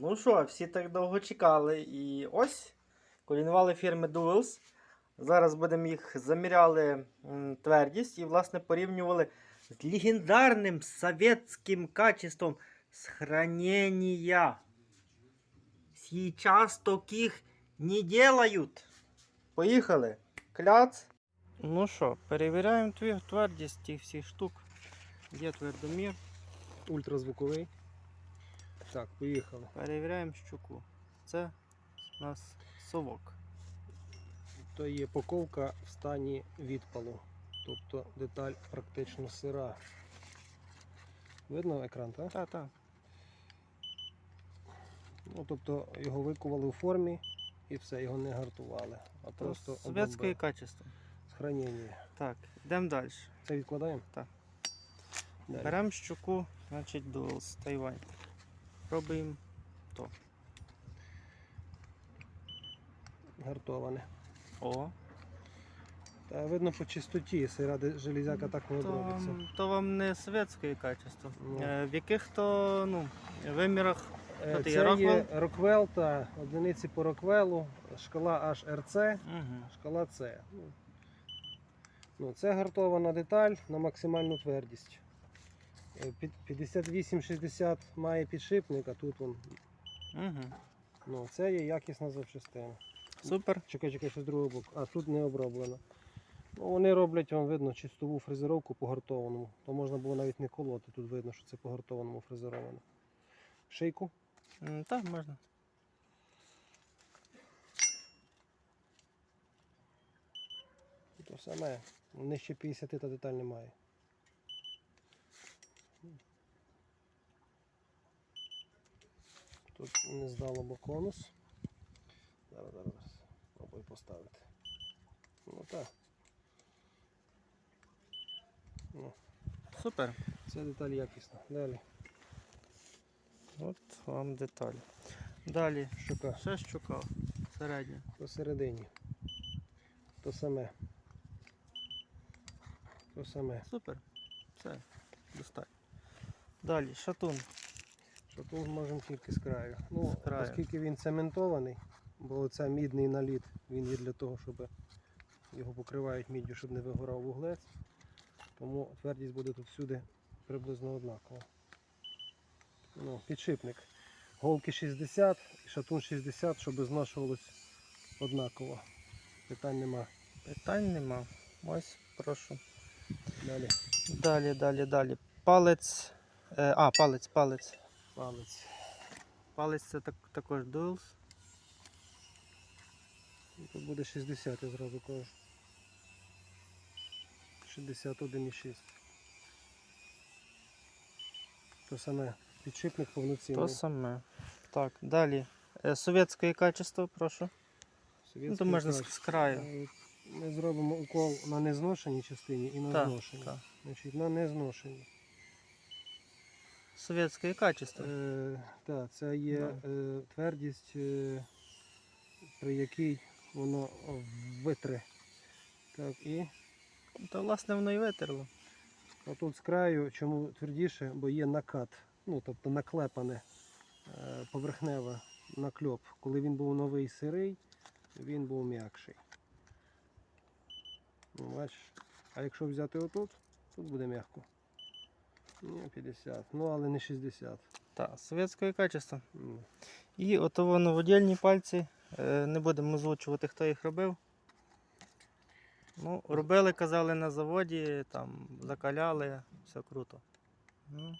Ну що, всі так довго чекали. І ось колінували фірми Duels. Зараз будемо їх заміряли м, твердість і, власне, порівнювали з легендарним советським качеством сохранения. Сейчас таких не делают. Поїхали. Кляц. Ну що, перевіряємо твердість тих всіх штук. Є твердомір. Ультразвуковий. Так, поїхали. Перевіряємо щуку. Це у нас совок. То є паковка в стані відпалу. Тобто деталь практично сира. Видно екран, так? Так, так. Ну, тобто його викували у формі і все, його не гартували, а просто Совєтське качество. Хранення. Так, йдемо далі. Це відкладаємо? Так. Беремо щуку, значить Duels Тайвань. Пробуємо то. Гартоване. О, Та видно по чистоті, сира де железяка так то обробиться. вам, то вам не совєтське качество. Ну. Е, в яких то ну, вимірах Е, Це є Rockwell? Роквел та одиниці по Роквелу, шкала HRC, угу. шкала. Ну, Ну, це гартована деталь на максимальну твердість. Е, під 58-60 має підшипник, а тут он, Угу. ну, це є якісна запчастина. Супер. Чекай, чекай, що з другого боку. А тут не оброблено. Ну, вони роблять, вам видно, чистову фрезеровку по гартованому. То можна було навіть не колоти, тут видно, що це по гартованому фрезеровано. Шийку. М, Так, можна. То саме. Нижче 50 та деталь немає. Тут не здало бо конус. Зараз, зараз. Спробуй поставити. Ну так. Ну, Супер. це деталь якісна. Далі. От вам деталь. Далі. Щука Ще щука. Середня. посередині. То саме. То саме. Супер. Все. Достатньо. Далі, шатун. Що тут можемо тільки з краю. Ну, З краю. оскільки він цементований, бо це мідний наліт, він є для того, щоб його покривають міддю, щоб не вигорав вуглець. Тому твердість буде тут всюди приблизно однакова. Ну, підшипник. Голки 60 і шатун 60, щоб зношувалось однаково. Питань нема. Питань нема. Ось, прошу. Далі Далі, далі, далі. Палець. Е, а, палець, палець. Палець. Палець це так, також Duels. Тут буде 60, я зразу кажу. 61,6. То саме підшипник повноцінний. То саме. Так, далі. Е, совєтське качество, прошу. Ну, то можна з, краю. Е, Ми зробимо укол на незношеній частині і на Так, зношеній. так. Значить, на незношеній. Совєтське качество. Е, так, це є Да. е, твердість, е, при якій воно витре. Так, і То власне воно і витерло. А тут з краю, чому твердіше, бо є накат, ну тобто наклепане е, поверхневе накльоп. Коли він був новий сирий, він був м'якший. Ну, бачиш. А якщо взяти отут, тут буде м'яко. Ні, 50. Ну, але не 60. Так, совєтське качество. М. І ото воно водільні пальці. Е, Не будемо озвучувати, хто їх робив. Ну, робили, казали на заводі, там закаляли, все круто. Ну,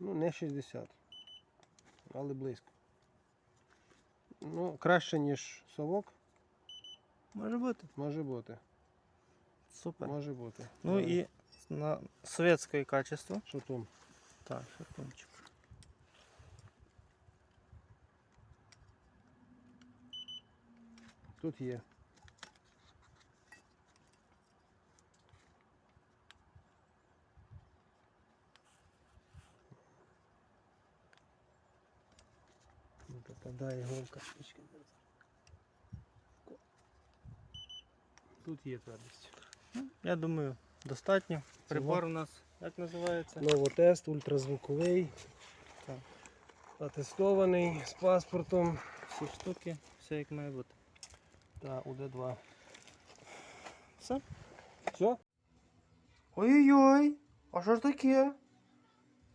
Ну, не 60. Але близько. Ну, краще, ніж совок, може бути. може бути. Супер. Може бути. Ну і на совєтське качество. Що там? Так, шатунчик. Тут є. Не попадає голка. Чекай, зараз. Тут є твердість. Я думаю, достатньо. Прибор у нас як називається? Новотест, ультразвуковий. Так. Атестований з паспортом. Всі штуки, все як має бути. Та УД2. Все. Все? Ой-ой-ой, а що ж таке?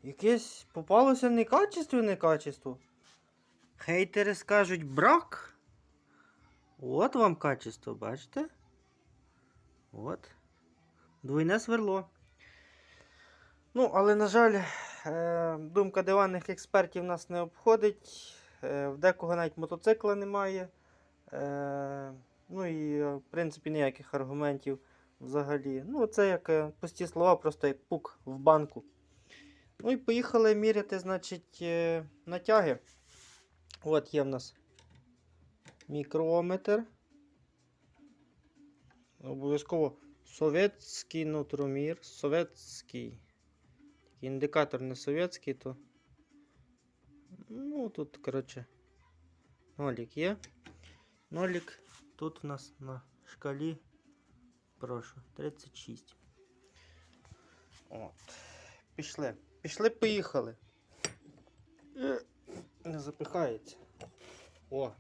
Якесь попалося некачество, некачество. Хейтери скажуть брак. От вам качество, бачите? От. Двойне сверло. Ну, але, на жаль, е, думка диванних експертів нас не обходить. Е, в декого навіть мотоцикла немає. Е, ну і, в принципі, ніяких аргументів взагалі. Ну, це як пусті слова, просто як пук в банку. Ну і поїхали міряти, значить, натяги. От є в нас мікрометр. Обов'язково совєтський нутромір. Совєтський. Такий індикатор не совєтський, то. Ну, тут, коротше, нолік є. Нолік тут у нас на шкалі. Прошу, 36. От. Пішли. Пішли, поїхали. Не запихається. О.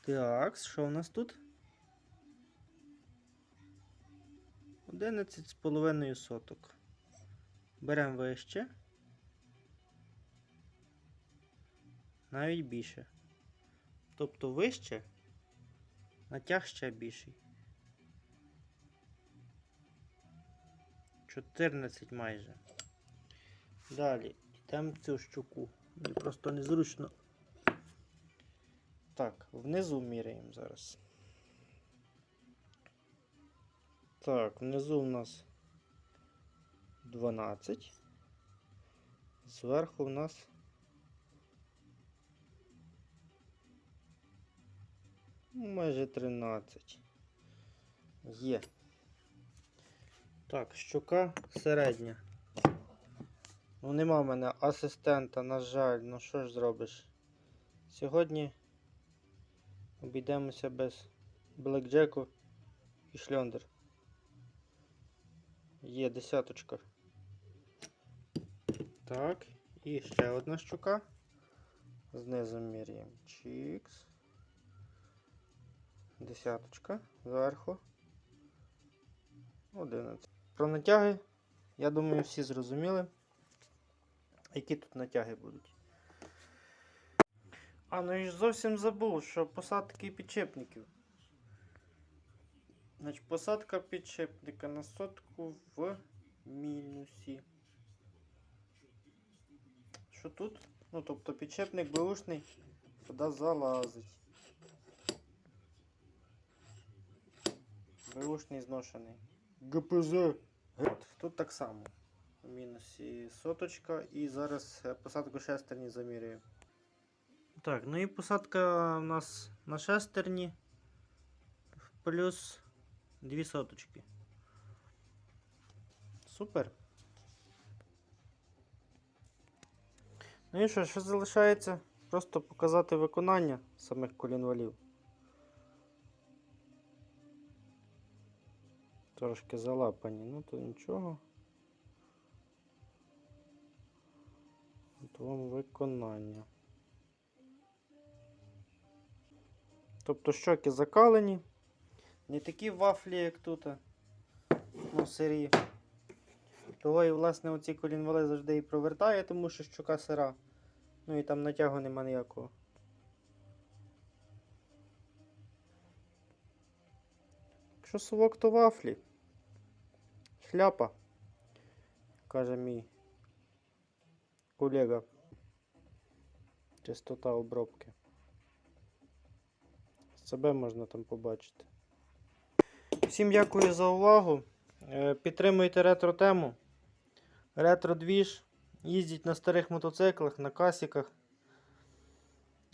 Так, що у нас тут? 11 з половиною соток. Беремо вище. Навіть більше. Тобто вище, натяг ще більший. 14 майже. Далі йдемо цю щуку. Мені просто незручно. Так, внизу міряємо зараз. Так, внизу у нас 12. Зверху у нас майже 13. Є. Так, щука середня. Ну, нема в мене асистента, на жаль, ну що ж зробиш? Сьогодні обійдемося без блекджеку і шльондер. Є десяточка. Так, і ще одна щука. Знизу міряємо. Чікс. Десяточка зверху. 11. Про натяги, я думаю, всі зрозуміли, які тут натяги будуть. А, ну і ж зовсім забув, що посадки підшипників. Значить, посадка підшипника на сотку в мінусі. Що тут? Ну, тобто підшипник беушний туди залазить. Беушний зношений. ГПЗ. От, тут так само. В мінусі соточка. І зараз е, посадку шестерні замірюю. Так, ну і посадка у нас на шестерні. Плюс Дві соточки. Супер. Ну і що, що залишається? Просто показати виконання самих колінвалів. Трошки залапані, ну то нічого. От вам виконання. Тобто щоки закалені. Не такі вафлі, як тут. Ну, сирі. Того і, власне, оці колінвали завжди і провертає, тому що щока сира. Ну і там натягу нема ніякого. Якщо совок, то вафлі. Шляпа, каже мій колега. Чистота обробки. Себе можна там побачити. Всім дякую за увагу. Е, Підтримуйте ретро-тему. Ретро-двіж. Їздіть на старих мотоциклах, на касіках.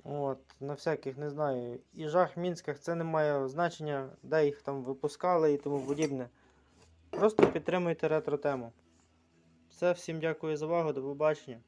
От, на всяких, не знаю. І жах мінських це не має значення, де їх там випускали і тому подібне. Просто підтримуйте ретро-тему. Все, всім дякую за увагу, до побачення.